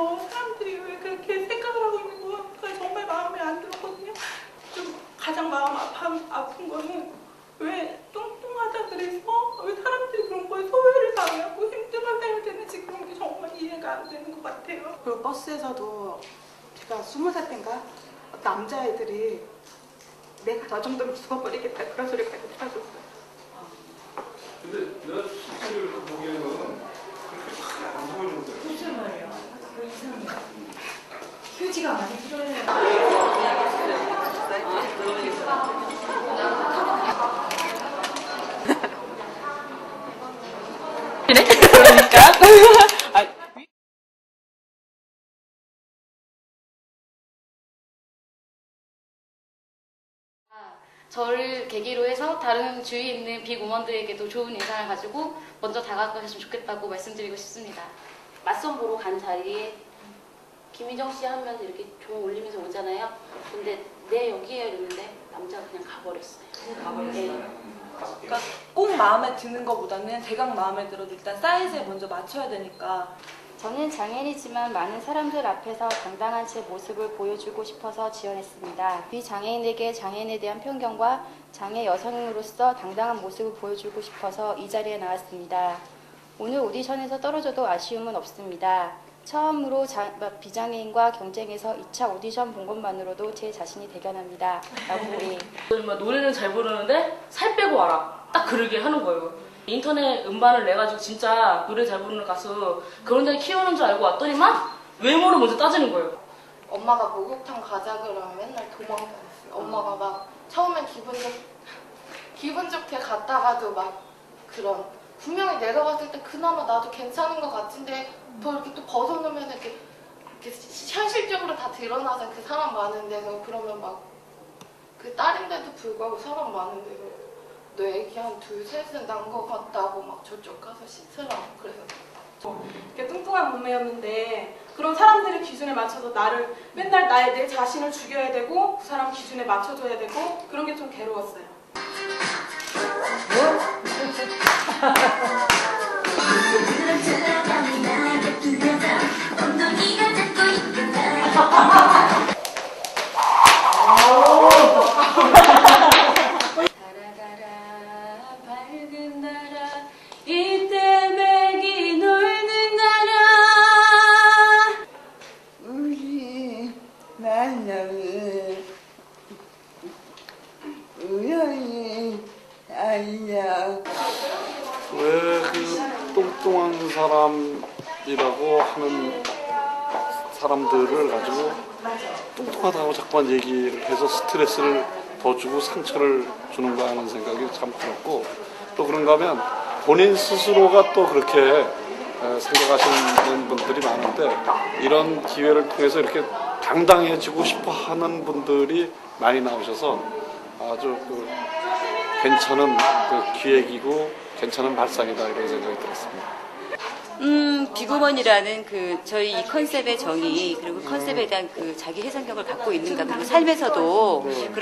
보면서 사람들이 왜 그렇게 생각을 하고 있는 거가 정말 마음에 안 들었거든요. 좀 가장 마음 아파, 아픈 거는 왜 뚱뚱하다 그래서 왜 사람들이 그런 거에 소외를 당하고 힘들어 해야 되는지 그런 게 정말 이해가 안 되는 것 같아요. 그리고 버스에서도 제가 스무 살 때인가 남자애들이 내가 저 정도면 죽어버리겠다 그런 소리까지 들었었어요. 근데 내가 실제로 보기에는 그렇게 안 보이는데. 무슨 말이야? 그 이상이야. 휴지가 많이 필요해요. 그러니까. 저를 계기로 해서 다른 주위에 있는 비공원들에게도 좋은 인상을 가지고 먼저 다가가셨으면 좋겠다고 말씀드리고 싶습니다. 맞선 보러 간 자리에 김희정 씨 하면서 이렇게 종 올리면서 오잖아요. 근데 내 여기에 이랬는데 남자가 그냥 가버렸어요. 가버렸어요. 그러니까 꼭 마음에 드는 것보다는 대강 마음에 들어도 일단 사이즈에 먼저 맞춰야 되니까 저는 장애인이지만 많은 사람들 앞에서 당당한 제 모습을 보여주고 싶어서 지원했습니다. 비장애인에게 장애인에 대한 편견과 장애 여성으로서 당당한 모습을 보여주고 싶어서 이 자리에 나왔습니다. 오늘 오디션에서 떨어져도 아쉬움은 없습니다. 처음으로 자- 비장애인과 경쟁해서 2차 오디션 본 것만으로도 제 자신이 대견합니다. 라고 우리 노래는 잘 부르는데 살 빼고 와라. 딱 그러게 하는 거예요. 인터넷 음반을 내가지고 진짜 노래 잘 부르는 가수 그런 데 키우는 줄 알고 왔더니만 외모를 먼저 따지는 거예요. 엄마가 목욕탕 가자 그러면 맨날 도망다녔어요. 엄마가 막 처음엔 기분 좋 기분 좋게 갔다가도 막 그런 분명히 내가 봤을 때 그나마 나도 괜찮은 것 같은데 더 이렇게 또 벗어놓으면 이렇게, 이렇게 시- 현실적으로 다 드러나서 그 사람 많은 데서 그러면 막그 딸인데도 불구하고 사람 많은 데서 너 애기 한 둘 셋은 난 것 같다고 막 저쪽 가서 씻으라고 그래서 이렇게 뚱뚱한 몸매였는데 그런 사람들의 기준에 맞춰서 나를 맨날 나의 내 자신을 죽여야 되고 그 사람 기준에 맞춰줘야 되고 그런 게 좀 괴로웠어요. 만남은 우연히 아니야. 왜 그 뚱뚱한 사람이라고 하는 사람들을 가지고 뚱뚱하다고 자꾸만 얘기를 해서 스트레스를 더 주고 상처를 주는가 하는 생각이 참 들었고 또 그런가 하면 본인 스스로가 또 그렇게 에, 생각하시는 분들이 많은데 이런 기회를 통해서 이렇게 당당해지고 싶어 하는 분들이 많이 나오셔서 아주 그 괜찮은 그 기획이고 괜찮은 발상이다 이런 생각이 들었습니다. 음, 비구먼이라는 그 저희 이 컨셉의 정의 그리고 컨셉에 대한 그 자기 해상력을 갖고 있는가 그리고 삶에서도 그런